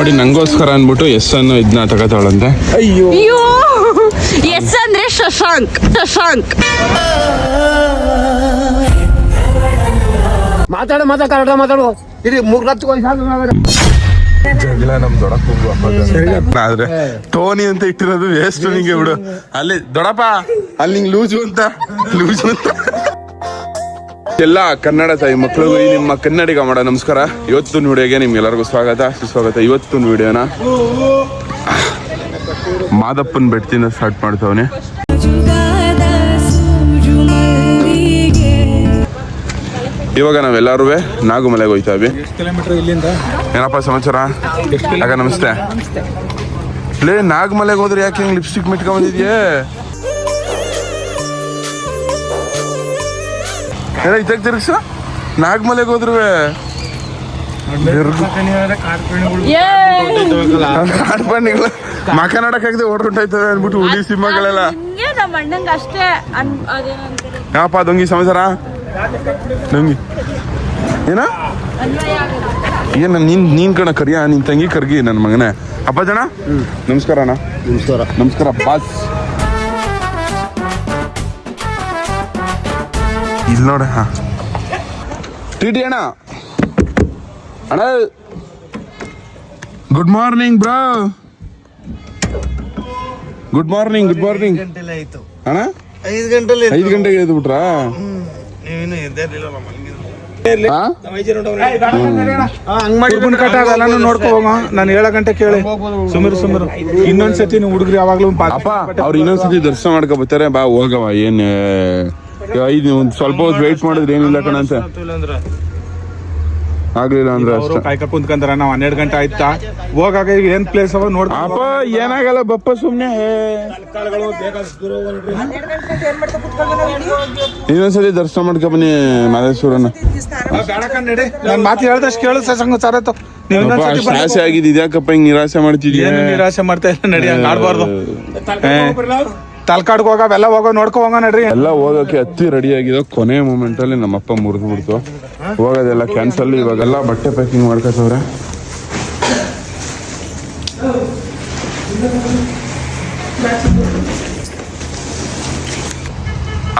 ನೋಡಿ ನಂಗೋಸ್ಕರ ಅನ್ಬಿಟ್ಟು ಎಸ್ ಅನ್ನು ಇದನ್ನ ತಗೋತಾಳಂತೆ. ಅಯ್ಯೋ. ಅಯ್ಯೋ ಎಸ್ ಅಂದ್ರೆ ಶಶಾಂಕ್ ಶಶಾಂಕ್. ಮಾತಾಡ ಮಾತಾಡ ಕನ್ನಡ ಮಾತಾಡು. ಇಡೀ ಮೂರ್ ನಮ್ ದೊಡ್ಡಪ್ಪ ಆದ್ರೆ ಟೋನಿ ಅಂತ ಇಟ್ಟಿರೋದು ವೇಸ್ಟ್ ನಿಂಗೆ ಬಿಡು. ಅಲ್ಲಿ ದೊಡಪ್ಪ ಅಲ್ಲಿ ನಿಂಗೆ ಲೂಜು ಅಂತ ಲೂಜು ಅಂತ. ಎಲ್ಲ ಕನ್ನಡ ತಾಯಿ ಮಕ್ಕಳಿಗೂ ನಿಮ್ಮ ಕನ್ನಡಿಗ ಮಾಡ ನಮಸ್ಕಾರ. ಇವತ್ತು ವಿಡಿಯೋಗೆ ನಿಮ್ಗೆಲ್ಲರಿಗೂ ಸ್ವಾಗತ. ಸುಸ್ವಾಗತ ಇವತ್ತು ವಿಡಿಯೋನ ಮಾದಪ್ಪನ ಬೆಟ್ಟದಿಂದ ಸ್ಟಾರ್ಟ್ ಮಾಡ್ತಾವನೆ. ಇವಾಗ ನಾವೆಲ್ಲರೂ ನಾಗುಮಲೆಗೆ ಹೋಯ್ತಾ ಇದ್ವಿ. ಏನಪ್ಪ ಸಮಾಚಾರ? ಯಾಕ ನಮಸ್ತೆ. ಲೇ ನಾಗಮಲೆಗೆ ಹೋದ್ರೆ ಯಾಕೆ ಹಿಂಗ್ ಲಿಪ್ಸ್ಟಿಕ್ ಮಿಟ್ಕೊಂಡ್ ಏನ ಇತ್ತಾಗ ತಿರ್ಗ್ಸ ನಾಗಮಲೆಗೆ ಹೋದ್ರು ಕಾಡ್ಪಣ್ಣಿಗಳು ಮಕ ನೋಡಕ್ಕಾಗದೆ ಓಡ್ರೊಂಟಾಯ್ತವೆ ಅಂದ್ಬಿಟ್ಟು ಹುಲಿ ಸಿಂಹಗಳೆಲ್ಲ. ನಮ್ಮ ಅಣ್ಣಂಗ ಅಷ್ಟೇ ದೊಂಗಿ ಸಮಾಚಾರ? ದೊಂಗಿ. ಏನ? ಏನ ನೀನ್ ನೀನ್ ಕಣ ಕರಿಯ ನಿನ್ ತಂಗಿ ಕರ್ಗಿ ನನ್ನ ಮಗನೇ. ಅಪ್ಪ ಜನ ನಮಸ್ಕಾರ ಅಣ್ಣ. ನಮಸ್ಕಾರ. ನಮಸ್ಕಾರ ಬಾಸ್. ಇಲ್ಲಿ ನೋಡ ಹಾ. ಟಿ ಅಣ್ಣ. ಅಣ್ಣ. Good morning bro good morning good morning ಗಂಟೆಲೆ ಆಯ್ತು. ಅಣ್ಣ. ಐದು ಗಂಟೆಲೆ ಐದು ಗಂಟೆಗೆ ಎದ್ದು ಬಿಟ್ರಾ ನೀವಿನ್ನು ಎದ್ದೇರ್ಲಿಲ್ಲ ಕುರ್ಬನ್ ಕಟ್ಟ ಅದೆಲ್ಲಾನು ನೋಡ್ಕೊ ಹೋಗೋ. ನಾನು ಏಳ ಗಂಟೆ ಕೇಳಿ. ಸುಮಿರು ಸುಮಿರು. ಇನ್ನೊಂದ್ಸತಿ ನೀವು ಹುಡುಗ್ರಿ ಯಾವಾಗ್ಲೂ ಪಾಪ ಅವ್ರು ಇನ್ನೊಂದ್ಸತಿ ದರ್ಶನ ಮಾಡ್ಕೊ ಬರ್ತಾರೆ. ಬಾ ಹೋಗವ ಏನ್ ಐದು ಒಂದು ಸ್ವಲ್ಪ ಹೊತ್ತು ವೇಟ್ ಮಾಡಿದ್ರೆ ಏನಿಲ್ಲ ಕಣಂತೆ ಆಗ್ಲಿಲ್ಲ ಅಂದ್ರೆ ಅವ್ರು ಅಷ್ಟೇ. ಕಾಯ್ಕ ಕುಂತ್ಕಂತಾರ ನಾವ್ ಹನ್ನೆರಡು ಗಂಟೆ ಆಯ್ತಾ? ಹೋಗಾಗ ಈಗ ಏನ್ ಪ್ಲೇಸ್ ಅವ ನೋಡ್ ಅಪ್ಪ ಏನಾಗಲ್ಲ ಬಪ್ಪ ಸುಮ್ನೆ. ಇನ್ನೊಂದ್ಸರಿ ದರ್ಶನ ಮಾಡ್ಕೊ ಬನ್ನಿ ಮಹದೇಶ್ವರನ ನಾನು ಮಾತು ಹೇಳ್ದಷ್ಟು ಕೇಳು ಸಂಗ ಸರತ್ತು ಅಷ್ಟ್ ಆಸೆ ಆಗಿದ್ ಇದ್ಯಾಕಪ್ಪ ಹಿಂಗ್ ನಿರಾಸೆ ಮಾಡ್ತಿದ್ಯಾ? ಏನು ನಿರಾಶೆ ಮಾಡ್ತಾ ಇಲ್ಲ ನಡಿ ಹಂಗ ಆಡ್ಬಾರ್ದು. ತಲ್ಕಾಡ್ಗೆ ಹೋಗ ಅವೆಲ್ಲ ಹೋಗೋ ನೋಡ್ಕೊ ಹೋಗ ನಡ್ರಿ. ಎಲ್ಲ ಹೋಗೋಕೆ ಅತ್ತಿ ರೆಡಿ ಆಗಿದೋ ಕೊನೆ ಮೂಮೆಂಟ್ ಅಲ್ಲಿ ನಮ್ಮಪ್ಪ ಮುರಿದು ಬಿಡ್ತು ಹೋಗೋದೆಲ್ಲ ಕ್ಯಾನ್ಸಲ್ ಇವಾಗೆಲ್ಲ ಬಟ್ಟೆ ಪ್ಯಾಕಿಂಗ್ ಮಾಡ್ಕೋತವ್ರೆ.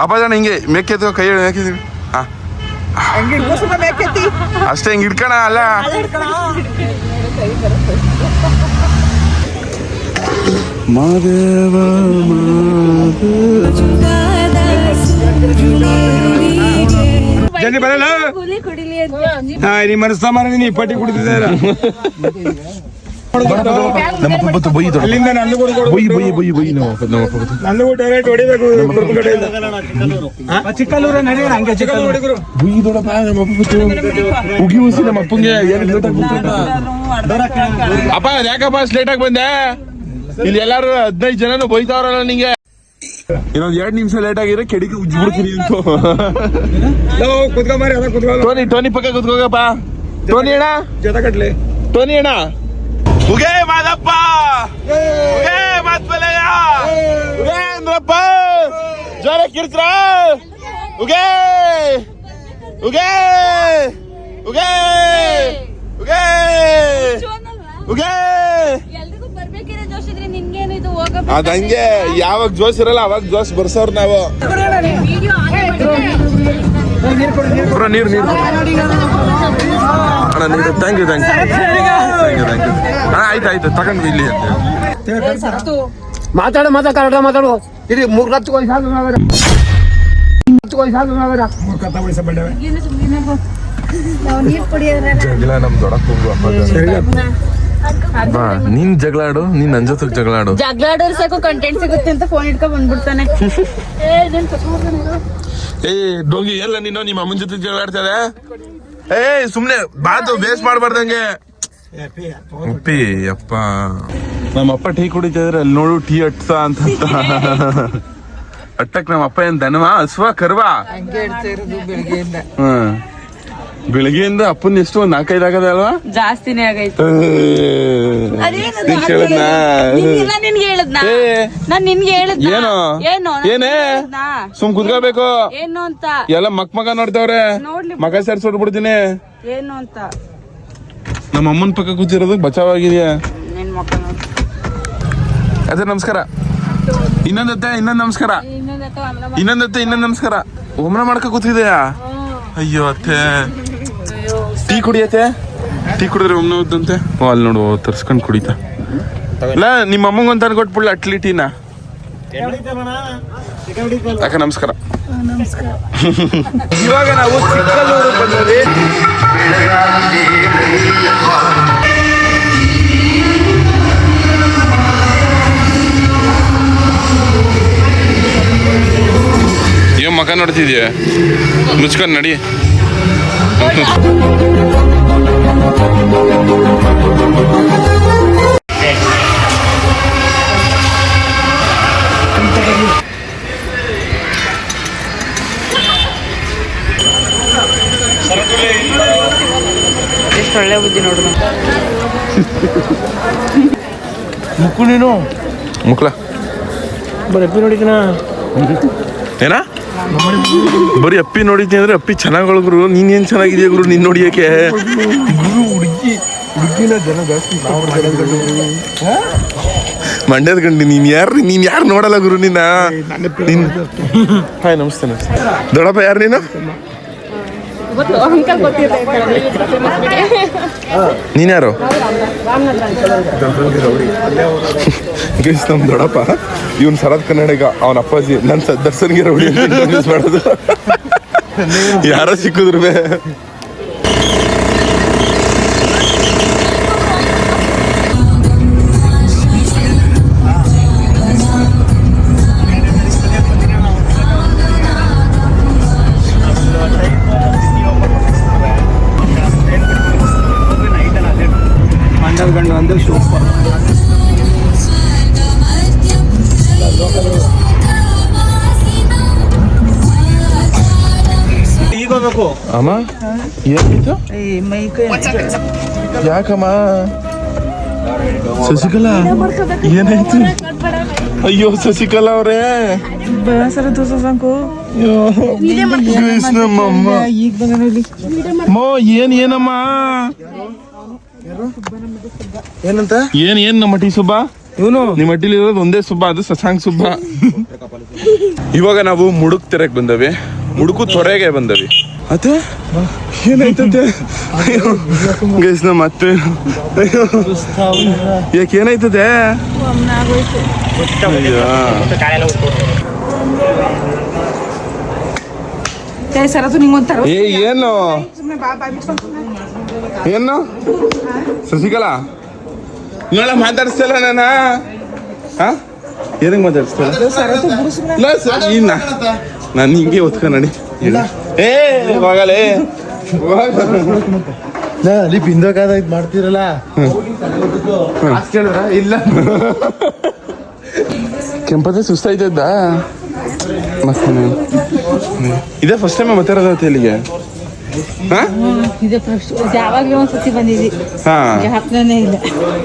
ಅಪ್ಪ ಜನ ಹಿಂಗೆ ಮೇಕೆತ್ತು ಕೈ ಹಾಕಿದೀವಿ ಹಾ ಅಷ್ಟೇ ಹಿಂಗ್ ಇಟ್ಕಣ ಅಲ್ಲ? ಮಾದೇವ ಜನಿ ಬರಲ್ಲ? ನಿಮ್ಮ ಮನಸ್ಸ ನೀ ಪಟ್ಟಿ ಕುಡಿದಿದ್ದಾರ ನಮ್ಮಪ್ಪ ಬತ್ತು ದೊಡ್ಡ ಡೈರೆಕ್ಟ್ ಹೊಡಿಬೇಕು ಕಡೆಯಿಂದ ಚಿಕ್ಕಲ್ಲೂರ ಹಂಗೆ ಚಿಕ್ಕಲ್ಲೂರು ಬೈ ಉಗಿ ಉಸಿ ನಮ್ಮ ಅಪ್ಪಂಗೆ ಏನು ಲೇಟ್ ಅಪ್ಪ ಯಾಕಪ್ಪ ಲೇಟ್ ಆಗಿ ಬಂದೆ? ಇಲ್ಲಿ ಎಲ್ಲಾರು ಹದಿನೈದು ಜನನು ಬೈತಾವ್ರಲ್ಲ ನಿಂಗೆ ಇನ್ನೊಂದ್ ಎರಡ್ ನಿಮಿಷ ಲೇಟ್ ಆಗಿದ್ರೆ ಕೆಡಿಗೆ ಉಜ್ಬಿಡ್ತೀನಿ ಅಂತ ಕುತ್ಕೊಂಬಾರಿ ಅದ ಕುತ್ಕೊಳ್ಳ ಟೋನಿ ಟೋನಿ ಪಕ್ಕ ಕುತ್ಕೋಗಪ್ಪ ಟೋನಿ ಅಣ್ಣ ಜೊತೆ ಕಟ್ಲಿ ಟೋನಿ ಅಣ್ಣ ಉಗೇ ಮಾದಪ್ಪ ಉಗೇ ಮಾತ್ಮಲೆಯ ಉಗೇ ಅಂದ್ರಪ್ಪ ಜೋರ ಕಿರ್ತ್ರ ಉಗೇ ಉಗೇ ಉಗೇ ಉಗೇ ಉಗೇ ಎಲ್ರಿಗೂ ಬರ್ಬೇಕಿರೋ ಜೋಶ್ ಇದ್ರೆ ನಿನ್ಗೇನು ಇದು ಹೋಗ ಅದ ಹಂಗೆ ಯಾವಾಗ ಜೋಶ್ ಇರಲ್ಲ ಅವಾಗ ಜೋಶ್ ಬರ್ಸೋರ್ ನಾವು. ಬ್ರೋ ನೀರು ನೀರು. ಅಣ್ಣ ನೀರು thank you thank you thank you thank you ಅಣ್ಣ ಆಯ್ತು ಆಯ್ತು ತಗೊಂಡ್ವಿ ಇಲ್ಲಿ ಅಂತ ಮಾತಾಡು ಮಾತಾ ಕನ್ನಡ ಮಾತಾಡು. ಇಡೀ ಮೂರ್ ಲಕ್ಷ ಇಲ್ಲ ನಮ್ ಬಾ ನೀನ್ ಜಗಳಾಡು ನೀನ್ ನನ್ ಜೊತೆ ಜಗಳಾಡು. ಜಗಳಾಡೋರ್ ಸಾಕು ಕಂಟೆಂಟ್ ಸಿಗುತ್ತೆ ಅಂತ ಫೋನ್ ಇಟ್ಕೊಂಡ್ ಬಂದ್ಬಿಡ್ತಾನೆ. ಏ ಡೋಗಿ ಎಲ್ಲ ನೀನು ನಿಮ್ಮ ಅಮ್ಮನ ಜೊತೆ ಜಗಳಾಡ್ತಾರೆ ಏ ಸುಮ್ನೆ ಬಾತು ವೇಸ್ಟ್ ಮಾಡ್ಬಾರ್ದಂಗೆ. ಉಪ್ಪಿ ಅಪ್ಪ. ನಮ್ಮಪ್ಪ ಟೀ ಕುಡಿತಿದ್ರೆ ಅಲ್ಲಿ ನೋಡು ಟೀ ಅಟ್ಸ ಅಂತ ಅಟ್ಟಕ್ ನಮ್ಮ ಅಪ್ಪ ಏನ್ ದನವಾ ಹಸುವ ಕರ್ವಾ? ಹ್ಮ್. ಬೆಳಿಗ್ಗೆಯಿಂದ ಅಪ್ಪನ್ ಎಷ್ಟು ಒಂದ್ ನಾಲ್ಕೈದು ಆಗದ ಅಲ್ವಾ? ಜಾಸ್ತಿನೇ ಆಗೈತೆ. ನಿನ್ಗೆ ಹೇಳದ್ನಾ. ನಾನ್ ನಿನ್ಗೆ ಹೇಳದ್ನಾ? ಏನು? ಏನು ನಾನ್ ಏನೇ? ಸುಮ್ ಕುತ್ಕೋಬೇಕು. ಏನು ಅಂತ. ಎಲ್ಲ ಮಕ್ ಮಗ ನೋಡ್ತಾವ್ರೆ. ಮಗ ಸೇರ್ಸಿ ಸೇರ್ಸೋಡ್ಬಿಡ್ತೀನಿ ಏನು ಅಂತ. ನಮ್ಮ ಅಮ್ಮನ ಪಕ್ಕ ಕೂತಿರೋದು ಬಚಾವಾಗಿದೆಯಾ ಅದೇ ನಮಸ್ಕಾರ. ಇನ್ನೊಂದತ್ತೆ ಇನ್ನೊಂದು ನಮಸ್ಕಾರ. ಇನ್ನೊಂದತ್ತೆ ಇನ್ನೊಂದು ನಮಸ್ಕಾರ. ಒಮ್ಮನ ಮಾಡ್ಕ ಕೂತಿದೆಯಾ? ಅಯ್ಯೋ ಅತ್ತೆ. ಟೀ ಕುಡಿಯತ್ತೆ? ಟೀ ಕುಡಿದ್ರೆ ಒಮ್ಮೆ ಹೋದಂತೆ ಓ ಅಲ್ಲಿ ನೋಡು ತರ್ಸ್ಕೊಂಡು ಕುಡಿತಾ. ಇಲ್ಲ ನಿಮ್ಮ ಅಮ್ಮಂಗೆ ಅಂತ ಕೊಟ್ಬಿಡ್ಲ ಅಟ್ಲಿ ಟೀನ. ಅಕ್ಕ ನಮಸ್ಕಾರ. ಇವಾಗ ನಾವು ಚಿಕ್ಕಲ್ಲೂರು ಬಂದ್ವಿ ಏನ್ ಮಕ ನೋಡ್ತಿದ್ಯಾ? ಮುಚ್ಕೊಂಡ್ ನಡಿ. ಎಷ್ಟು ಒಳ್ಳೆ ಬುದ್ಧಿ ನೋಡು ಮುಕ್ಕು ನೀನು? ಮುಕ್ಲ. ಬರೀ ನೋಡಿಕಿನ ಏನ? ಬರೀ ಅಪ್ಪಿ ನೋಡಿದ್ನಿ ಅಂದ್ರೆ ಅಪ್ಪಿ ಚೆನ್ನಾಗಳು ಗುರು. ನೀನ್ ಏನ್ ಚೆನ್ನಾಗಿದ್ಯಾ ಗುರು ನೀನ್ ನೋಡಿಯಕ್ಕೆ? ಹುಡುಗಿ ಹುಡುಗಿನ ಜನ ಜಾಸ್ತಿ ಮಂಡ್ಯದ ಗಂಡಿ ನೀನ್ ಯಾರು ನೀನ್ ಯಾರು ನೋಡಲ್ಲ ಗುರು ನಿನ್ನ? ಹಾಯ್ ನಮಸ್ತೆ ನಮಸ್ತೆ. ದೊಡ್ಡಪ್ಪ ಯಾರು ನೀನು? ಅಂಕಲ್ ಗೊತ್ತಿಲ್ಲ ನೀನ್ ಯಾರು? ಗೈಸ್ ನಮ್ ದೊಡ್ಡಪ್ಪ. ಇವನ್ ಸರದ್ ಕನ್ನಡಿಗ ಅವನ ಅಪ್ಪಾಜಿ ನನ್ ಸ- ದರ್ಶನ್ಗೆ ರೌಡಿ ಮಾಡೋದು. ಯಾರೋ ಸಿಕ್ಕಿದ್ರು ಬೇ. ಅಮ್ಮ ಏನಾಯ್ತು ಯಾಕಮ್ಮ ಶಶಿಕಲಾ ಏನಾಯ್ತು ಅಯ್ಯೋ ಶಶಿಕಲಾ ಅವ್ರೇ. ಮೋ ಏನ್ ಏನಮ್ಮ? ಏನಂತ? ಏನ್ ಏನ್ ನಮ್ಮ ಟಿ ಸುಬ್ಬ? ಇವನು? ನಿಮ್ಮ ಅಡ್ಡಿಲಿ ಇರೋದು ಒಂದೇ ಸುಬ್ಬ ಅದು ಸಸಾಂಗ್ ಸುಬ್ಬ. ಇವಾಗ ನಾವು ಮುಡುಕ್ ತೆರೆಗೆ ಬಂದವಿ. ಮುಡುಕು ತೊರೆಗೆ ಬಂದವಿ. ಅತ್ತೆ? ಏನಾಯ್ತಂತೆ ಗೈಸ್ ನಮ್ಮ ಅತ್ತೆ. ಯಾಕೆ ಏನಾಯ್ತದೆ ಏ ಏನು? ಏನು? ಶಶಿಕಲಾ? ನೋಡ ಮಾತಾಡಿಸ್ತಲ್ಲ ನಾನ? ಹಾ ಏನಂಗ್ ಮಾತಾಡಿಸ್ತಲ್ಲ ಇಲ್ಲ ಸರ್ ಇನ್ನ ನಾನು ಹಿಂಗೆ ನಡಿ. ಏ ಹೋಗಲೇ ಅಲ್ಲಿ ಬಿಂದೋಕಾದ ಇದು ಮಾಡ್ತೀರಲ್ಲ? ಇಲ್ಲ. ಕೆಂಪದ ಸುಸ್ತಾಯ್ತದ ಇದೇ ಫಸ್ಟ್ ಟೈಮ್ ಮತ್ತೆ ಇರೋದು ಇಲ್ಲಿಗೆ ಹಾ? ಇದೆ ಫಸ್ಟ್ ಯಾವಾಗಲೂ ಒಂದ್ಸತಿ ಬಂದಿದ್ದಿ ಹಾ. ಹತ್ತನೇ ಇಲ್ಲ.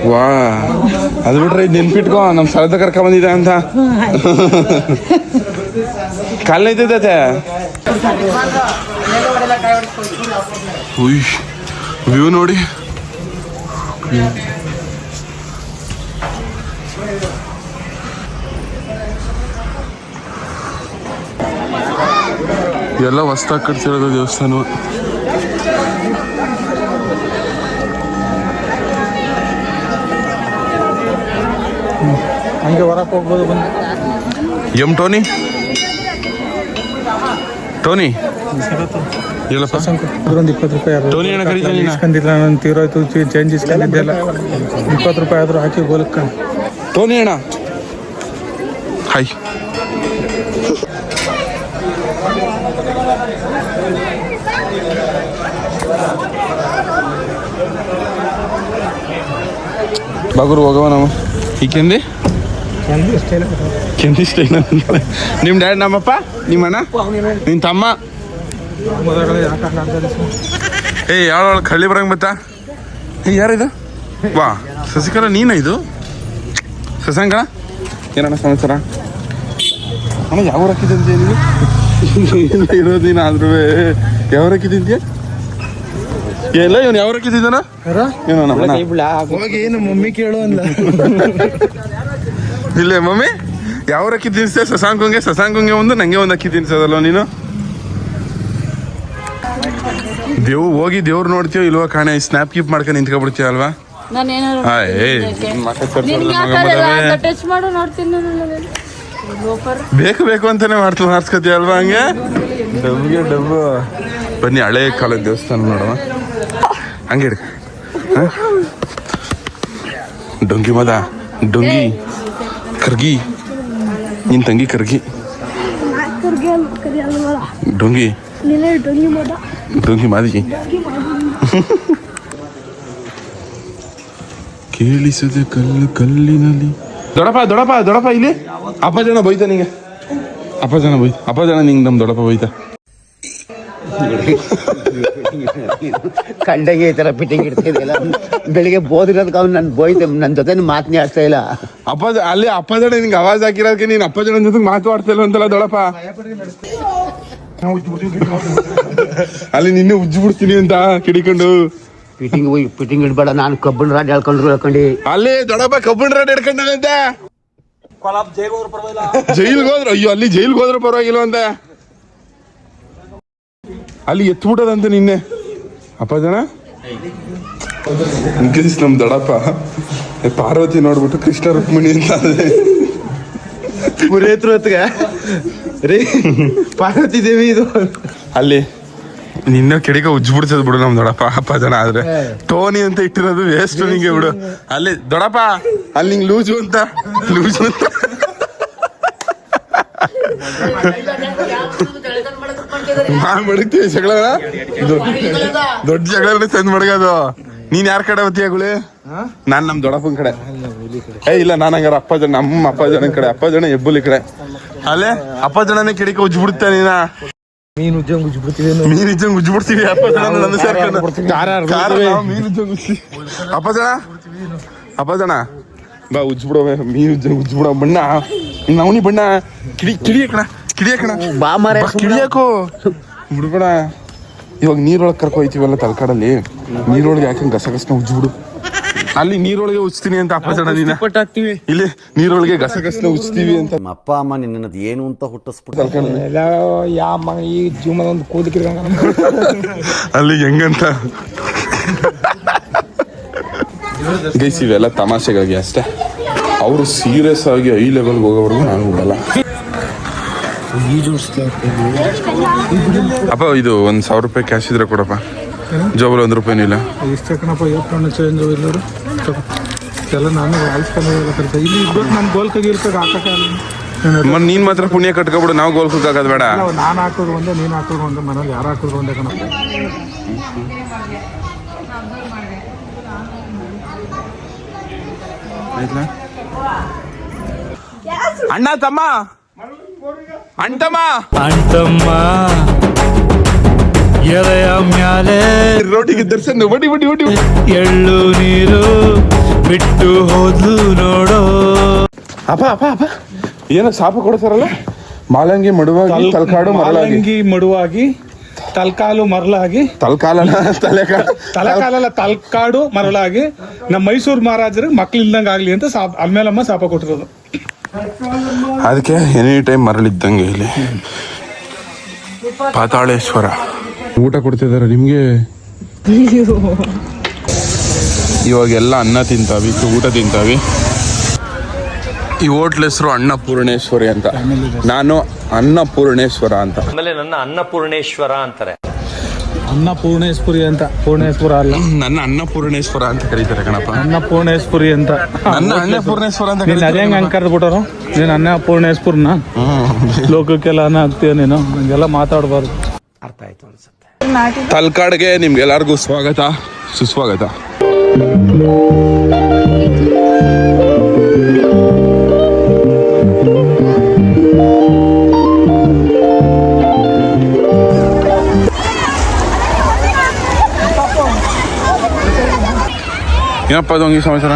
ವಾ. ಅದು ಬಿಟ್ರೆ ನೆನ್ಪಿಟ್ಕೋ ನಮ್ಮ ಸರದ ಕರ್ಕೊಂಡ್ ಬಂದಿದೆ ಅಂತ? ಕಾಲ್ ನೈತೈತೆ ಉಯ್ ವ್ಯೂ ನೋಡಿ. ಎಲ್ಲ ಹೊಸ್ದಾಗಿ ಕಟ್ತಿರೋದು ದೇವಸ್ಥಾನ. ಹಂಗೆ ಹೊರಕ್ಕೆ ಹೋಗ್ಬೋದು ಬಂದು. M Tony? ಟೋನಿ ಹೇಳಪ್ಪ ಅದ್ರೊಂದು ಇಪ್ಪತ್ತು ರೂಪಾಯಿ ಆದ್ರು. ಟೋನಿ ಅಣ್ಣ ಕರೀತಾನೆ ನೀನು. ಇಸ್ಕೊಂಡಿಲ್ಲ ನಾನು ತೀರೋಯ್ತು ಚೇಂಜ್ ಇಸ್ಕೊಂಡಿದ್ದೆಲ್ಲ ಇಪ್ಪತ್ತು ರೂಪಾಯಿ ಆದ್ರೂ ಹಾಕಿ ಗೋಲಕ್ಕ ಟೋನಿ ಅಣ್ಣ ಹಾಯ್ ಬಾಗುರು ಹೋಗವ ನಾವು ಈ ಕೆಂದಿ ಸ್ಟೈಲ್ ನಿಮ್ಮ ಡ್ಯಾಡ್ ನಮ್ಮಪ್ಪ? ನಿಮ್ಮ ಅಣ್ಣ ನಿನ್ನ ತಮ್ಮ ಏ ಯಾವ ಕಳ್ಳಿ ಬರಂಗ್ ಬತ್ತಾ ಏ ಯಾರಿದು? ವಾ ಸಸಿಕರ ನೀನ ಇದು? ಶಶಾಂಕ ಏನಣ್ಣ ಸಮಾಚಾರ? ಅಣ್ಣ ಯಾವ ಹಾಕಿದಂತೆ ನೀವು ಇರೋದು ನೀನು ಆದ್ರೂ ಯಾವ ಹಾಕಿದ್ಯಾ ಎಲ್ಲ ಇವನು ಯಾವ ಹಾಕಿದ್ದಾನ ಏನೋ ಹೋಗಿ ನಮ್ಮ ಮಮ್ಮಿ ಕೇಳು ಅಂದ ಇಲ್ಲೇ ಮಮ್ಮಿ? ಯಾವ ಅಕ್ಕಿ ತಿನ್ನಿಸ್ತೆ ಸಸಾಂಕಂಗೆ ಸಸಾಂಕಂಗೆ ಒಂದು ನಂಗೆ ಒಂದು ಅಕ್ಕಿ ತಿನ್ಸದಲ್ಲ ನೀನು? ದೇವ್ ಹೋಗಿ ದೇವ್ರು ನೋಡ್ತೀಯೋ ಇಲ್ವಾ ಕಾಣೆ ಸ್ನ್ಯಾಪ್ ಕೀಪ್ ಮಾಡ್ಕೊಂಡು ನಿಂತ್ಕೊಬಿಡ್ತೀಯ ಅಲ್ವಾ? ಬೇಕು ಬೇಕು ಅಂತಾನೆ ಮಾಡ್ತು ಮಾಡ್ಸ್ಕೊತೀಯ ಅಲ್ವಾ ಹಂಗೆ? ಡಬ್ಗೆ ಡಬ್ಬು. ಬನ್ನಿ ಹಳೆ ಕಾಲದ ದೇವಸ್ಥಾನ ನೋಡುವ ಹಂಗೆ. ಡೊಂಗಿ ಮದ ಡೊಂಗಿ ಕರ್ಗಿ. ನಿನ್ ತಂಗಿ ಕರ್ಗಿ. ಡೊಂಗಿ. ಡೊಂಗಿ ಮಾದಿ ಕೇಳಿಸದೆ ಕಲ್ಲು ಕಲ್ಲಿನಲ್ಲಿ. ದೊಡಪ ದೊಡಪ ದೊಡಪ ಇಲ್ಲಿ. ಅಪ್ಪ ಜನ ಬೈತ ನಿಂಗೆ. ಅಪ್ಪ ಜನ ಬೈ ಅಪ್ಪ ಜನ ನಿಂಗೆ ನಮ್ಮ ದೊಡಪ ಬೈತ. ಕಂಡಂಗೆ ಈ ಥರ ಫಿಟ್ಟಿಂಗ್ ಇಡ್ತಿದ್ದಿಲ್ಲ ಬೆಳಿಗ್ಗೆ ಬೋದಿರೋದಕ್ಕೆ ಅವ್ನು ನನ್ನ ಬೋಯ್ತು ನನ್ನ ಜೊತೆ ಮಾತನೇ ಆಡ್ತಾ ಇಲ್ಲ. ಅಪ್ಪ ಅಲ್ಲಿ ಅಪ್ಪ ಜನ ನಿಂಗೆ ಆವಾಜ್ ಹಾಕಿರೋದಕ್ಕೆ ನೀನು ಅಪ್ಪ ಜನ ಜೊತೆ ಮಾತಾಡ್ತಿಲ್ಲ ಅಂತಲ್ಲ ದೊಡಪ್ಪ. ಅಲ್ಲಿ ನಿನ್ನೆ ಉಜ್ಜಿ ಬಿಡ್ತೀನಿ ಅಂತ ಕಿಡಿಕೊಂಡು. ಫಿಟ್ಟಿಂಗ್ ಹೋಗಿ ಫಿಟ್ಟಿಂಗ್ ಇಡಬೇಡ ನಾನು ಕಬ್ಬಿಣ ರಾಡ್ ಹೇಳ್ಕೊಂಡ್ರು ಹೇಳ್ಕೊಂಡು. ಅಲ್ಲಿ ದೊಡಪ್ಪ ಕಬ್ಬಿಣ ರಾಡ್ ಹಿಡ್ಕೊಂಡಂತೆ. ಜೈಲ್ಗೆ ಹೋದ್ರು ಅಯ್ಯೋ ಅಲ್ಲಿ ಜೈಲ್ಗೆ ಹೋದ್ರು ಪರವಾಗಿಲ್ಲ ಅಂತ ಅಲ್ಲಿ ಎತ್ಬಿಟ್ಟದಂತೆ ನಿನ್ನೆ. ಅಪ್ಪ ಜನ ಇನ್ಕೇಸ್ ನಮ್ ದೊಡಪ್ಪ ಏ, ಪಾರ್ವತಿ ನೋಡ್ಬಿಟ್ಟು ಕೃಷ್ಣ ರುಕ್ಮಿಣಿ ಅಂತ ಅದೇ ಪುರೇತ್ರ ರೀ ಪಾರ್ವತಿ ದೇವಿ ಇದು. ಅಲ್ಲಿ ನಿನ್ನ ಕೆಡಿಗೆ ಉಜ್ಬಿಡ್ತದ ಬಿಡು ನಮ್ ದೊಡಪ್ಪ ಅಪ್ಪ ಜನ ಆದ್ರೆ ಟೋನಿ ಅಂತ ಇಟ್ಟಿರೋದು ವೇಸ್ಟ್ ನಿಂಗೆ ಬಿಡು. ಅಲ್ಲಿ ದೊಡಪ್ಪ ಅಲ್ಲಿ ನಿಂಗೆ ಲೂಜು ಅಂತ. ಲೂಜು ಅಂತ. ನಾನ್ ಮಡಗ್ತೀವಿ ಜಗಳ. ದೊಡ್ಡ ಜಗಳ ಚಂದ ಮಡಗೋದು ನೀನ್ ಯಾರ ಕಡೆ ಬತ್ತೀಯ ಗುಳಿ? ನಾನ್ ನಮ್ ದೊಡ್ಡಪ್ಪನ ಕಡೆ. ಏ ಇಲ್ಲ ನಾನ್ ಹಂಗಾರ ಅಪ್ಪ ಜನ ನಮ್ಮ ಅಪ್ಪ ಜನ ಕಡೆ. ಅಪ್ಪ ಜನ ಎಬ್ಬುಲಿ ಕಡೆ. ಅಲ್ಲೇ ಅಪ್ಪ ಜನನೇ ಕಿಡಿಕ ಉಜ್ಬಿಡ್ತಾ ನೀನ? ನೀನು ಉದ್ಯೋಗ ಮುಚ್ಚಿಬಿಡ್ತೀವಿ ಮೀನ್ ಇದ್ದಂಗ್ ಉಜ್ಬಿಡ್ತೀವಿ ಅಪ್ಪ ಜನ ನನ್ನ ಸೇರ್ಕೊಂಡು. ಮೀನ್. ಅಪ್ಪ ಜನ? ಅಪ್ಪ ಜನ? ಬಾ ಉಜ್ಬಿಡವೆ ಮೀನು ಉಜ್ಬಿಡ ಬಣ್ಣ. ನವನಿ ಬಣ್ಣ. ಕಿಡಿ ಕಿಡಿಯಕಣ ಕಿಡಿಯಕಣ ಬಾ ಕಿಡಿಯಾಕು ಬಿಡ್ಬೇಡ. ಇವಾಗ ನೀರೊಳಗೆ ಕರ್ಕೊ ಹೋಯ್ತೀವಲ್ಲ ತಲಕಾಡಲ್ಲಿ? ನೀರೊಳಗೆ ಯಾಕೆ ಗಸಗಸನ ಬಿಡು. ಅಲ್ಲಿ ನೀರೊಳಗೆ ಉಜ್ತೀನಿ ಅಂತ ಅಪ್ಪ ಜನ ನೀನ. ಇಲ್ಲಿ ನೀರೊಳಗೆ ಗಸಗಸನ ಉಜ್ತೀವಿ ಅಂತ. ನಮ್ಮ ಅಪ್ಪ ಅಮ್ಮ ನಿನ್ನದು ಏನು ಅಂತ ಹುಟ್ಟಿಸ್ಬಿಟ್ಟು ತಲಕಾಡಲ್ಲಿ. ಎಲ್ಲ ಮ ಈ ಜೀವನ ಒಂದು ಅಲ್ಲಿ ಹೆಂಗಂತ. ಗೈಸ್ ಇವೆಲ್ಲ ತಮಾಷೆಗಳಿಗೆ ಅಷ್ಟೇ. ಅವರು ಸೀರಿಯಸ್ ಆಗಿ ಐ ಲೆವೆಲ್ಗೆ ಹೋಗೋವರೆಗೂ ನಾನು ಹೋಗಲ್ಲ. ಅಪ್ಪ ಇದು ಒಂದ್ ಸಾವಿರ ರೂಪಾಯಿ ಕ್ಯಾಶ್ ಇದ್ರೆ ಕೊಡಪ್ಪ. ಜೋಬಲ್ ಒಂದು ರೂಪಾಯಿ ಇಲ್ಲ. ಇಷ್ಟ ಕಣಪ್ಪ ಇವತ್ತು ಚೇಂಜ್ ಇಲ್ಲರು ಎಲ್ಲ ನಾನು ಆಲ್ಸ್ಕೊಂಡು ಇಲ್ಲಿ ಇಬ್ಬರು ನಮ್ಮ ಗೋಲ್ಕ ಗೀಲ್ಕಾಗ ಮೊನ್ನೆ ನೀನ್ ಮಾತ್ರ ಪುಣ್ಯ ಕಟ್ಕೊಬಿಡು ನಾವು ಗೋಲ್ ಹಾಕೋದ್ ಬೇಡ. ನಾನು ಹಾಕೋದು ಒಂದೇ ನೀನು ಹಾಕೋದು ಒಂದೇ ಮನೇಲಿ ಯಾರು ಹಾಕೋದು ಒಂದೇ ಕಣಪ್ಪ. ಅಣ್ಣ ತಮ್ಮ. ಅಂಟಮ್ಮ. ಎದೆಯ ಮ್ಯಾಲೆ ರೋಟಿಗೆ ದರ್ಶನ ಬಡಿ ಬಡಿ ಬಡಿ ಎಳ್ಳು ನೀರು ಬಿಟ್ಟು ಹೋದ್ಲು ನೋಡೋ. ಅಪ್ಪ ಅಪ್ಪ ಅಪ್ಪ. ಏನೋ ಶಾಪ ಕೊಡ್ತಾರಲ್ಲ? ಮಾಲಂಗಿ ಮಡುವಾಗಿ ತಲ್ಕಾಡು ಮಾಲಂಗಿ ಮಡುವಾಗಿ ತಲ್ಕಾಲು ಮರಳಾಗಿ. ತಲ್ಕಾಲನ ತಲೆಕಾಲು. ತಲಕಾಲೆಲ್ಲ ತಲ್ಕಾಡು ಮರಳಾಗಿ. ನಮ್ಮ ಮೈಸೂರು ಮಹಾರಾಜರಿಗೆ ಮಕ್ಳು ಇಲ್ದಂಗೆ ಆಗ್ಲಿ ಅಂತ ಸಾಪ್ ಅಲ್ಮೇಲಮ್ಮ ಸಾಪ ಕೊಟ್ಟಿರೋದು. ಅದಕ್ಕೆ ಎನಿ ಟೈಮ್ ಮರಳಿದ್ದಂಗೆ ಇಲ್ಲಿ. ಪಾತಾಳೇಶ್ವರ. ಊಟ ಕೊಡ್ತಿದಾರೆ ನಿಮ್ಗೆ? ಇವಾಗೆಲ್ಲ ಅನ್ನ ತಿಂತಾವಿ, ಊಟ ತಿಂತಾವಿ. ಈ ಹೋಟ್ಲ್ ಹೆಸರು ಅನ್ನಪೂರ್ಣೇಶ್ವರಿ ಅಂತ. ನಾನು ಅನ್ನಪೂರ್ಣೇಶ್ವರ ಅಂತ. ಆಮೇಲೆ ನನ್ನ ಅನ್ನಪೂರ್ಣೇಶ್ವರ ಅಂತಾರೆ. ಅನ್ನಪೂರ್ಣೇಶ್ವರಿ ಅಂತ ಪೂರ್ಣೇಶ್ವರ ಅಲ್ಲ. ನನ್ನ ಅನ್ನಪೂರ್ಣೇಶ್ವರ ಅಂತ ಕರೀತಾರೆ ಕಣಪ್ಪ. ಅನ್ನಪೂರ್ಣೇಶ್ವರಿ ಅಂತ. ನನ್ನ ಅನ್ನಪೂರ್ಣೇಶ್ವರ ಅಂತ ನೀನ್ ಅದೇ ಹೆಂಗ್ ಹಂಗ್ ಕರೆದು ಬಿಟ್ಟರು ನೀನ್ ಅನ್ನಪೂರ್ಣೇಶ್ವರನ? ಲೋಕಕ್ಕೆಲ್ಲ ಅನ್ನ ಹಾಕ್ತೀಯ ನೀನು? ಹಂಗೆಲ್ಲ ಮಾತಾಡಬಾರ್ದು. ತಲ್ಕಾಡ್ಗೆ ನಿಮ್ಗೆಲ್ಲರಿಗೂ ಸ್ವಾಗತ ಸುಸ್ವಾಗತ. ಏನಪ್ಪ ಅದು ಹಂಗೆ ಸಮಾಚಾರ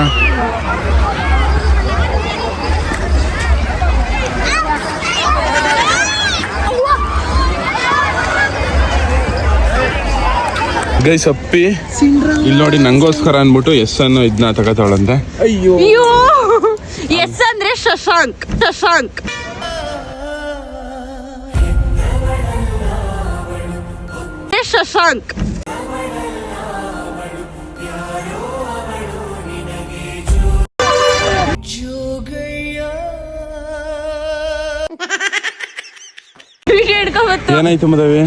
ಗೈಸ್ ಅಪ್ಪಿ ಇಲ್ಲಿ ನೋಡಿ ನಂಗೋಸ್ಕರ ಅಂದ್ಬಿಟ್ಟು ಎಸ್ ಅನ್ನೋ ಇದನ್ನ ತಗೋತಾವಳಂತೆ. ಅಯ್ಯೋ. ಎಸ್ ಅಂದ್ರೆ ಶಶಾಂಕ್ ಶಶಾಂಕ್. ಶಶಾಂಕ್. ಏನಾಯ್ತು ಮದವಿ?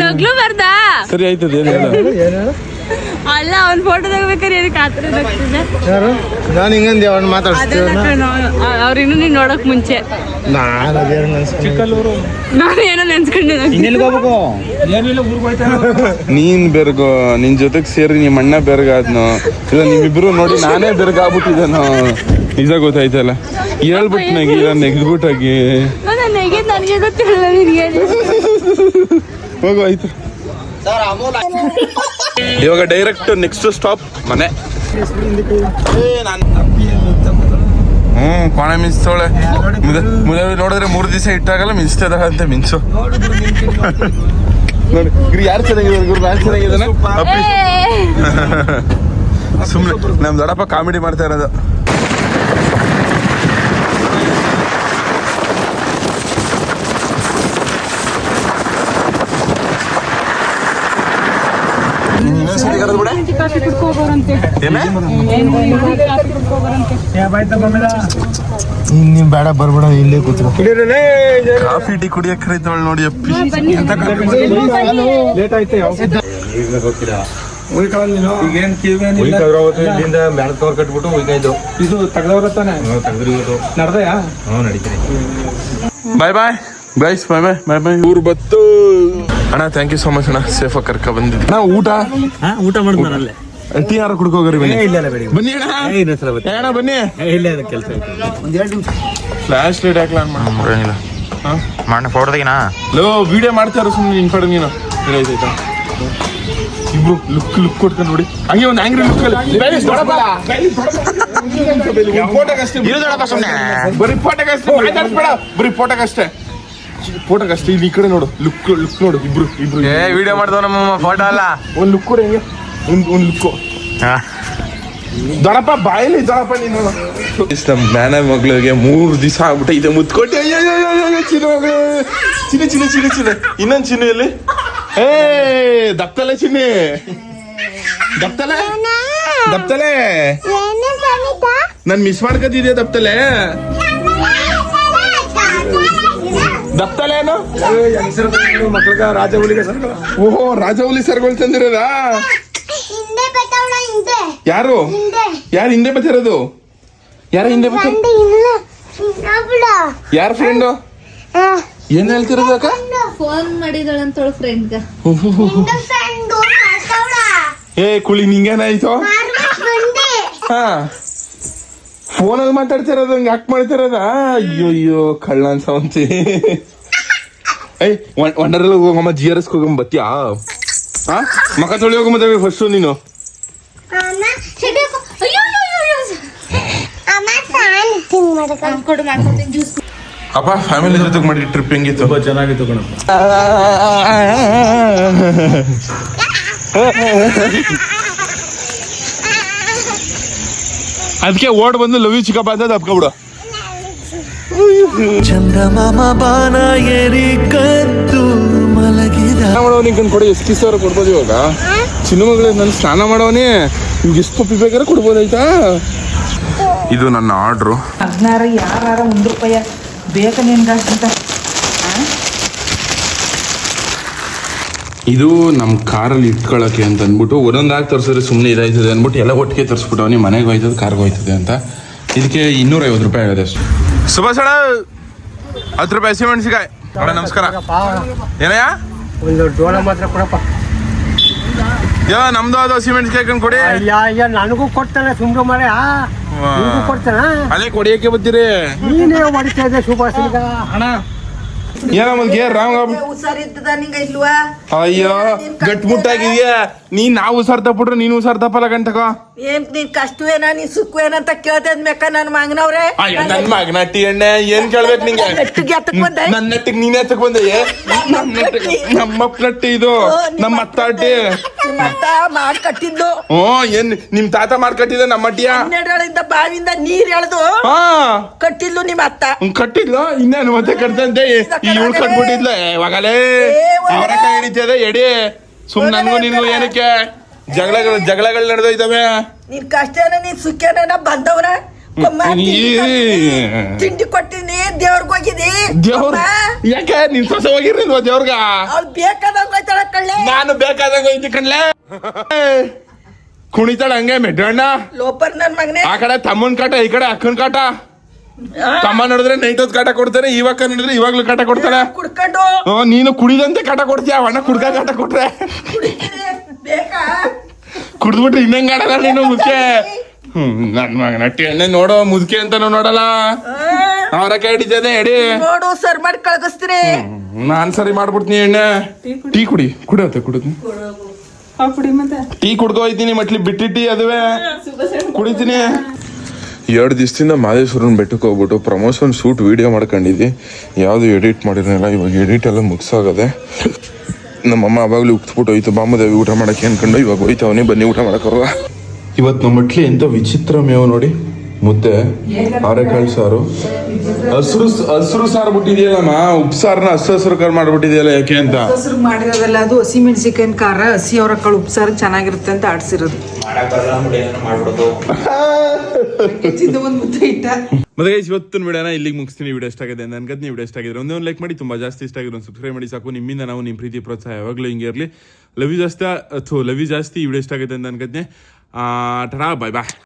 ನಗ್ಲು ಬರ್ದಾ? ಸರಿ ಆಯ್ತದ ಏನ್ ಹೇಳು. ಅಲ್ಲ ಅವ್ನ ಫೋಟೋ ತಗೋಬೇಕಾದ್ರೆ ಏನಕ್ಕೆ ಆತರ ನಗ್ತಿದ್ದೆ? ಯಾರು? ನಾನು ಹಿಂಗಂದೆ ಅವ್ನು ಮಾತಾಡ್ಸ್ತೀವಿ ಅವ್ರ ಇನ್ನು ನೀನು ನೋಡಕ್ ಮುಂಚೆ. ನಾನು ಅದೇನು ನೆನ್ಸ್ಕೊಂಡು? ನಾನು ಏನೋ ನೆನ್ಸ್ಕೊಂಡೆ ನೀನ್ ಬೆರ್ಗೋ ನಿನ್ ಜೊತೆಗೆ ಸೇರಿ ನಿಮ್ಮ ಅಣ್ಣ ಬೆರ್ಗಾದ್ನು. ಇಲ್ಲ ನಿಮ್ಮಿಬ್ರು ನೋಡಿ ನಾನೇ ಬೆರ್ಗಾಗ್ಬಿಟ್ಟಿದ್ದೇನೋ. ನಿಜ ಗೊತ್ತಾಯ್ತಲ್ಲ. ಹೇಳ್ಬಿಟ್ನಾಗಿ ಇಲ್ಲ ನೆಗ್ದ್ಬಿಟ್ಟಾಗಿ ನನಗೆ ನನಗೆ ಗೊತ್ತಿಲ್ಲ ನಿನಗೆ. ಹೋಗು ಆಯ್ತು. ಇವಾಗ ಡೈರೆಕ್ಟ್ ನೆಕ್ಸ್ಟ್ ಸ್ಟಾಪ್ ಮನೆ. ಹ್ಮ್ ಕೊನೆ ಮಿಂಚೋಳೆ ಮುದವಿ ನೋಡಿದ್ರೆ ಮೂರು ದಿವಸ ಇಟ್ಟಾಗಲ್ಲ ಮಿಂಚ್ತದ ಅಂತ ಮಿಂಚು. ನೋಡಿ ಇವ್ರು ಯಾರು ಚೆನ್ನಾಗಿದ್ದಾರೆ ಸುಮ್ನೆ ನಾನು ಚೆನ್ನಾಗಿದ್ದಾನೆ. ಸುಮ್ಮನೆ ನಮ್ ದೊಡ್ಡಪ್ಪ ಕಾಮಿಡಿ ಮಾಡ್ತಾ ಇರೋದು. ಕರೆದು ಬಿಡ. ಏನೇ ನಿಮ್ ಬೇಡ ಬರ್ಬೇಡ ಇಲ್ಲೇ ಕೂತ್ಕೊ. ಕಾಫಿ ಟೀ ಕುಡಿಯಕ್ಕೆ ಕರೀತಾವಳು ನೋಡಿ ಅಪ್ಪಿ. ಲೇಟ್ ಆಯ್ತು ಯಾವ ಈಗೇನ್ ಇಲ್ಲಿಂದ ಕವರ್ ಕಟ್ಬಿಟ್ಟು ಇದು. ತೆಗ್ದವ್ರ ತಾನೆ ನಡ್ದಯಾ? ಬಾಯ್ ಬಾಯ್. ಗೈಸ್ ಬಾಯ್ ಬಾಯ್ ಬಾಯ್ ಬಾಯ್. ಊರು ಬತ್ತು. ಅಣ್ಣ ಥ್ಯಾಂಕ್ ಯು ಸೋ ಮಚ್ ಅಣ್ಣ. ಸೇಫ್ ಆಗಿ ಕರ್ಕ ಬಂದಿದ್ದೆ. ಅಣ್ಣ ಊಟ? ಊಟ ಮಾಡಿದ್ಮೇಲೆ ಟೀ ಯಾರು ಕುಡ್ಕೋಗ್ರಿ ಬನ್ನಿ. ಇಲ್ಲ ಬೇಡಿ. ಬನ್ನಿ ಅಣ್ಣ. ಏ ಅಣ್ಣ ಬನ್ನಿ. ಇಲ್ಲ ಕೆಲಸ ಫ್ಲಾಶ್ ಲೈಟ್ ಹಾಕ್ಲ ಮಾಡೋಂಗಿಲ್ಲ ಮಣ್ಣು ಫೋಟೋದಾಗಿನ ಲೋ ವಿಡಿಯೋ ಮಾಡ್ತಾರ ಸುಮ್ಮನೆ ನಿನ್ ಕಡೆ ನೀನು. ಆಯ್ತಾ ಇಬ್ರು ಲುಕ್ ಲುಕ್ ಕೊಡ್ಕೊಂಡು ನೋಡಿ. ಹಂಗೆ ಒಂದು ಆಂಗ್ರಿ ಲುಕ್ ಫೋಟೋಗಷ್ಟೇ ಬರೀ ಫೋಟೋಗಷ್ಟೇ ಮಾತಾಡ್ಸ್ಬೇಡ. ಬರೀ ಫೋಟೋಗಷ್ಟೇ ಫೋಟೋಗಷ್ಟೇ ಇಲ್ಲಿ ಈ ಕಡೆ ನೋಡು ಲುಕ್ ಲುಕ್ ನೋಡು ಇಬ್ರು ಇಬ್ರು ಏ ವಿಡಿಯೋ ಮಾಡ್ದವ ನಮ್ಮ ಫೋಟೋ ಅಲ್ಲ. ಒಂದ್ ಲುಕ್ ಕೂಡ ಹೆಂಗೆ? ಒಂದ್ ಒಂದ್ ಲುಕ್ ದೊಡಪ್ಪ ಬಾಯಲ್ಲಿ ದೊಡಪ್ಪ ನೀನು. ನಮ್ಮ ಮ್ಯಾನ ಮಗಳಿಗೆ ಮೂರು ದಿವಸ ಆಗ್ಬಿಟ್ಟು ಇದೆ ಮುತ್ಕೊಟ್ಟೆ. ಚಿನ್ನು ಚಿನ್ನ ಚಿನ್ನ ಚಿನ್ನ ಚಿನ್ನ. ಇನ್ನೊಂದು ಚಿನ್ನ ಎಲ್ಲಿ? ಏ ದಪ್ತಲೆ ಚಿನ್ನಿ. ದಪ್ತಲೆ? ದಪ್ತಲೆ? ನನ್ ಮಿಸ್ ಮಾಡ್ಕೊತಿದ್ಯಾ ದಪ್ತಲೆ? ದಪ್ತಲೆ ಮಕ್ಕಳಿಗೆ ರಾಜಹುಲಿಗೆ ರಾಜ ಹುಲಿಗೆ ಸರ್ ಓಹೋ ರಾಜಹುಲಿ ಸರ್ಗಳು ತಂದಿರೋದಾ? ಹಿಂದೆ ಬತ್ತವಳ ಹಿಂದೆ. ಯಾರು? ಹಿಂದೆ. ಯಾರು ಹಿಂದೆ ಬರ್ತಿರೋದು ಯಾರ ಹಿಂದೆ ಯಾರ ಫ್ರೆಂಡು ಏನ್ ಹೇಳ್ತಿರೋದು ಅಕ್ಕ? ಫೋನ್ ಮಾಡಿದಳಂತಳು ಫ್ರೆಂಡ್ ಏ ಕುಳಿ ನಿಂಗೇನಾಯ್ತು? ಹಾ. ಫೋನಲ್ಲಿ ಮಾತಾಡ್ತಿರೋದು ಹಂಗೆ ಯಾಕೆ ಮಾಡ್ತಿರೋದ? ಅಯ್ಯೋ ಅಯ್ಯೋ ಕಳ್ಳ ಅನ್ಸವಂತಿ ಏಯ್ ವಂಡರ್ಲ್ಲ ಹೋಗಮ್ಮ ಜಿ ಆರ್ ಎಸ್ ಹೋಗಮ್ಮ ಬತ್ತಿಯಾ? ಹಾ ಮಕ ತೊಳಿ ಹೋಗಮ್ಮ ಫಸ್ಟ್ ನೀನು. ಅಪ್ಪ ಫ್ಯಾಮಿಲಿ ಜೊತೆ ಮಾಡಿ ಟ್ರಿಪ್ ಹೆಂಗಿತ್ತು? ತುಂಬಾ ಚೆನ್ನಾಗಿತ್ತು ಕಣಪ್ಪ. ಅದಕ್ಕೆ ಓಡ್ ಬಂದು ಲವ್ ಯು ಚಿಕ್ಕಪ್ಪ ಅಂತ ತಪ್ಕೊಬಿಡು. ಚಂದಮಾಮ ಬಾನ ಏರಿ ಕದ್ದು ಮಲಗಿದ. ಸ್ನಾನ ಮಾಡೋನಿಗೆ ಕೊಡಿ ಎಷ್ಟು ಕಿಸ್ ಸಾವಿರ ಕೊಡ್ಬೋದು ಇವಾಗ. ಚಿನ್ನ ಮಗಳೇ ನಾನು ಸ್ನಾನ ಮಾಡೋನೇ ನಿಮ್ಗೆ ಎಷ್ಟು ಪಪ್ಪಿ ಬೇಕಾದ್ರೆ ಕೊಡ್ಬೋದಾಯ್ತಾ ಇದು ನನ್ನ ಆರ್ಡ್ರು. ಹದಿನಾರು ಯಾರು ಒಂದು ರೂಪಾಯಿ ಬೇಕ ನಿನ್ಗಂತ ಇದು ನಮ್ಮ ಕಾರಲ್ಲಿ ಇಟ್ಕೊಳ್ಳೋಕೆ ಅಂತ ಅಂದ್ಬಿಟ್ಟು ಒಂದೊಂದಾಗಿ ತರಿಸಿದ್ರೆ ಸುಮ್ಮನೆ ಇದಾಯ್ತದೆ ಅಂದ್ಬಿಟ್ಟು ಎಲ್ಲ ಒಟ್ಟಿಗೆ ತರಿಸ್ಬಿಟ್ಟು ಅವನಿಗೆ ಮನೆಗೆ ಹೋಯ್ತದೆ ಕಾರ್ಗೆ ಹೋಯ್ತದೆ ಅಂತ. ಇದಕ್ಕೆ ಇನ್ನೂರೈವತ್ತು ರೂಪಾಯಿ ಆಗಿದೆ ಅಷ್ಟು. ಸುಭಾಷ್ ಅಣ್ಣ ಹತ್ತು ರೂಪಾಯಿ ಹಸಿಮೆಣಸಿಕಾಯಿ ಅಣ್ಣ ನಮಸ್ಕಾರ. ಏನಯ್ಯ? ಒಂದು ಡೋಲ ಮಾತ್ರ ಕೊಡಪ್ಪ. ಯೋ ನಮ್ದು ಅದು ಹಸಿಮೆಣಸಿಕಾಯಿ ಕಂಡು ಕೊಡಿ. ಅಯ್ಯ ನನಗೂ ಕೊಡ್ತಾನೆ ಸುಮ್ಮನೆ ಮಳೆ. ನಿನಗೂ ಕೊಡ್ತಾನ? ಅಲ್ಲೇ ಕೊಡಿಯಕ್ಕೆ ಬರ್ತೀರಿ ನೀನೇ ಹೊಡಿತಾ ಇದ್ದೆ ಸುಭಾಷ್ ಅಣ್ಣ ಏನ ಮುದ್ಗೆ ರಾಮ್ ಹುಷಾರಿದ್ದದ ನಿಂಗ ಇಲ್ವಾ? ಅಯ್ಯೋ ಗಟ್ಮುಟ್ಟಾಗಿದ್ಯಾ ನೀನ್ ನಾವು ಹುಷಾರ್ ತಪ್ಪಿಟ್ರೆ ನೀನು ಹುಷಾರ್ ತಪ್ಪಲ್ಲ ಗಂಟಕೋ. ಏನ್ ನಿನ್ ಕಷ್ಟವೇನ? ನೀನ್ ಸುಖವೇನಂತ ಕೇಳ್ದೆ ಮೆಕ್ಕ ನನ್ ಮಗನವ್ರೆ? ಅಯ್ಯ ನನ್ ಮಗನಟ್ಟಿ ಎಣ್ಣೆ ಏನ್ ಕೇಳ್ಬೇಕು ನಿಂಗೆ? ನೆಟ್ಟಿಗೆ ಎತ್ತಕ್ ಬಂದೆ. ನನ್ನ ನೆಟ್ಟಿಗೆ ನೀನ್ ಎತ್ತಕ್ ಬಂದೆ ನಮ್ಮಪ್ಪ ನಟ್ಟಿ ಇದು. ನಮ್ಮ ಅತ್ತಾಟಿ ಮಾಡ್ ಕಟ್ಟಿದ್ದು. ಹ್ಞೂ ಏನ್ ನಿಮ್ ತಾತ ಮಾಡ್ಕಟ್ಟಿದ ನಮ್ಮ ಅಟ್ಟಿಯ? ಹನ್ನೆರಡರಿಂದ ಬಾವಿಯಿಂದ ನೀರ್ ಎಳ್ದು ಕಟ್ಟಿದ್ಲು ನಿಮ್ಮ ಅತ್ತ. ಕಟ್ಟಿದ್ಲು? ಇನ್ನ ಇನ್ನೇನು ಮತ್ತೆ ಕಟ್ತಂತೆ? ಇವಳು ಕಟ್ಬಿಟ್ಟಿದ್ಲ ಯಾವಾಗಲೇ ಅವರ ಕೈ ಹಿಡಿತದೆ ಎಡಿ. ಸುಮ್ ನನ್ಗೂ ನಿನ್ಗೂ ಏನಕ್ಕೆ? ಜಗಳಗಳು ಜಗಳಗಳು ನಡೆದೋಯ್ತವೆ. ನಿನ್ ಕಷ್ಟನ ನೀನ್ ಸುಖೇನ ಬಂದವ್ರ. ತಿಂಡಿ ಕೊಟ್ಟಿನಿ ದೇವ್ರಿಗೆ ಹೋಗಿದಿ. ದೇವ್ರ ಯಾಕೆ? ನಿನ್ ಸೊಸೆ ಹೋಗಿರ್ಲಿಲ್ವ ದೇವ್ರಗ? ಅವ್ಳು ಬೇಕಾದಂಗ ಹೋಯ್ತಾಳ ಕಳ್ಳೆ ನಾನು ಬೇಕಾದಂಗ ಹೋಯ್ತಿ ಕಣ್ಲೆ ಕುಣಿತಾಳ ಹಂಗೆ ಮೆಡ್ರಣ್ಣ. ಲೋಪರ್ ನನ್ ಮಗನೇ. ಆ ಕಡೆ ತಮ್ಮನ್ ಕಾಟ ಈ ಕಡೆ ಅಕ್ಕನ್ ಕಾಟ. ತಮ್ಮ ನೋಡಿದ್ರೆ ನೈಟ್ ಹೊತ್ತು ಕಾಟ ಕೊಡ್ತಾರೆ ಇವಾಗ ನೋಡಿದ್ರೆ ಇವಾಗ್ಲೂ ಕಾಟ ಕೊಡ್ತಾರೆ? ಕುಡ್ಕೊಂಡು ಹ್ಮ್, ನೀನು ಕುಡಿದಂತೆ ಕಾಟ ಕೊಡ್ತೀಯ? ಅಣ್ಣ ಕುಡ್ಕ ಕಾಟ ಕೊಟ್ರೆ? ಕುಡಿದ್ಬಿಟ್ರೆ ಬೇಕಾ? ಕುಡ್ದ್ಬಿಟ್ರೆ ಇನ್ನಂಗ್ ಆಡಲ್ಲ ನೀನು ಮುದ್ಕೆ ಹ್ಮ್ ನನ್ ಮಗನ ಎಣ್ಣೆ ನೋಡೋ ಮುದ್ಕೆ ಅಂತ ನೋಡಲ್ಲ? ಅವರ ಕೈ ಹಿಡಿತದೆ ಎಡಿ. ನೋಡು ಸರ್ ಮಾಡಿ ಕಳ್ಗಿಸ್ತೀನಿ. ನಾನ್ ಸರಿ ಮಾಡ್ಬಿಡ್ತೀನಿ ಎಣ್ಣೆ ಟೀ ಕುಡಿ. ಕುಡಿಯತ್ತೆ ಕುಡಿದ್ನಿ ಟೀ ಕುಡ್ಕೋ ಹೋಯ್ತೀನಿ ಮಟ್ಲಿ ಬಿಟ್ಟಿ ಟೀ ಅದುವೆ. ಕುಡಿತೀನಿ. ಎರಡು ದಿವಸದಿಂದ ಮಾದೇಶ್ವರನ ಬೆಟ್ಟಕ್ಕೆ ಹೋಗ್ಬಿಟ್ಟು ಪ್ರಮೋಷನ್ ಶೂಟ್ ವಿಡಿಯೋ ಮಾಡ್ಕೊಂಡಿದ್ವಿ ಯಾವುದು ಎಡಿಟ್ ಮಾಡಿರಲಿಲ್ಲ ಇವಾಗ ಎಡಿಟ್ ಎಲ್ಲ ಮುಗಿಸೋಗದೆ. ನಮ್ಮಮ್ಮ ಅವಾಗಲೂ ಉಕ್ಸ್ಬಿಟ್ಟು ಹೋಯ್ತು ಬಾಮದೇವಿ ಊಟ ಮಾಡಕ್ಕೆ ಅನ್ಕೊಂಡು ಇವಾಗ ಹೋಯ್ತವನಿ ಬನ್ನಿ ಊಟ ಮಾಡಕ್ಕವ್ರ ಇವತ್ತು ನಮ್ಮ ಮಟ್ಲಿ ಎಂಥ ವಿಚಿತ್ರ ಮೇವು ನೋಡಿ. ಮುದ್ದೆ ಆರೆಕಾಳು ಸಾರು ಹಸ್ರು ಹಸ್ರು ಸಾರು ಬಿಟ್ಟಿದೆಯಲ್ಲಮ್ಮ ಉಪ್ಪು ಸಾರನ್ನ ಹಸ್ರು ಹಸ್ರು ಕಾರ್ ಮಾಡ್ಬಿಟ್ಟಿದೆಯಲ್ಲ ಯಾಕೆ ಅಂತ? ಹಸಿರು ಮಾಡಿರೋದಲ್ಲ ಅದು ಹಸಿ ಮೆಣಸಿಕಾಯಿನ ಖಾರ ಹಸಿ ಅವರ ಕಾಳು ಉಪ್ಸಾರು ಚೆನ್ನಾಗಿರುತ್ತೆ ಅಂತ ಆಡ್ಸಿರೋದು. ಒಂದ್ ಮುದ್ದೆ ಇಟ್ಟ. ಮತ್ತೆ ಗೈಸ್ ಇವತ್ತಿನ ವಿಡಿಯೋನ ಇಲ್ಲಿಗೆ ಮುಗಿಸ್ತೀನಿ. ವಿಡಿಯೋ ಇಷ್ಟ ಆಗಿದೆ ನನ್ಗದ್ ನೀವು ವಿಡಿಯೋ ಇಷ್ಟ ಆಗಿದ್ರೆ ಒಂದೇ ಒಂದು ಲೈಕ್ ಮಾಡಿ. ತುಂಬಾ ಜಾಸ್ತಿ ಇಷ್ಟ ಆಗಿರೋ ಸಬ್ಸ್ಕ್ರೈಬ್ ಮಾಡಿ. ಸಾಕು ನಿಮ್ಮಿಂದ ನಾವು ನಿಮ್ಮ ಪ್ರೀತಿ ಪ್ರೋತ್ಸಾಹ ಯಾವಾಗಲೂ ಹಿಂಗೆ ಇರಲಿ. ಲವ್ ಯು ಜಾಸ್ತಿ ಅಥವಾ ಲವ್ ಯು ಜಾಸ್ತಿ. ವಿಡಿಯೋ ಇಷ್ಟ ಆಗಿದೆ ಅಂತ ಅನ್ಕದ್ನೆ ಟಾಟಾ ಬಾಯ್ ಬಾಯ್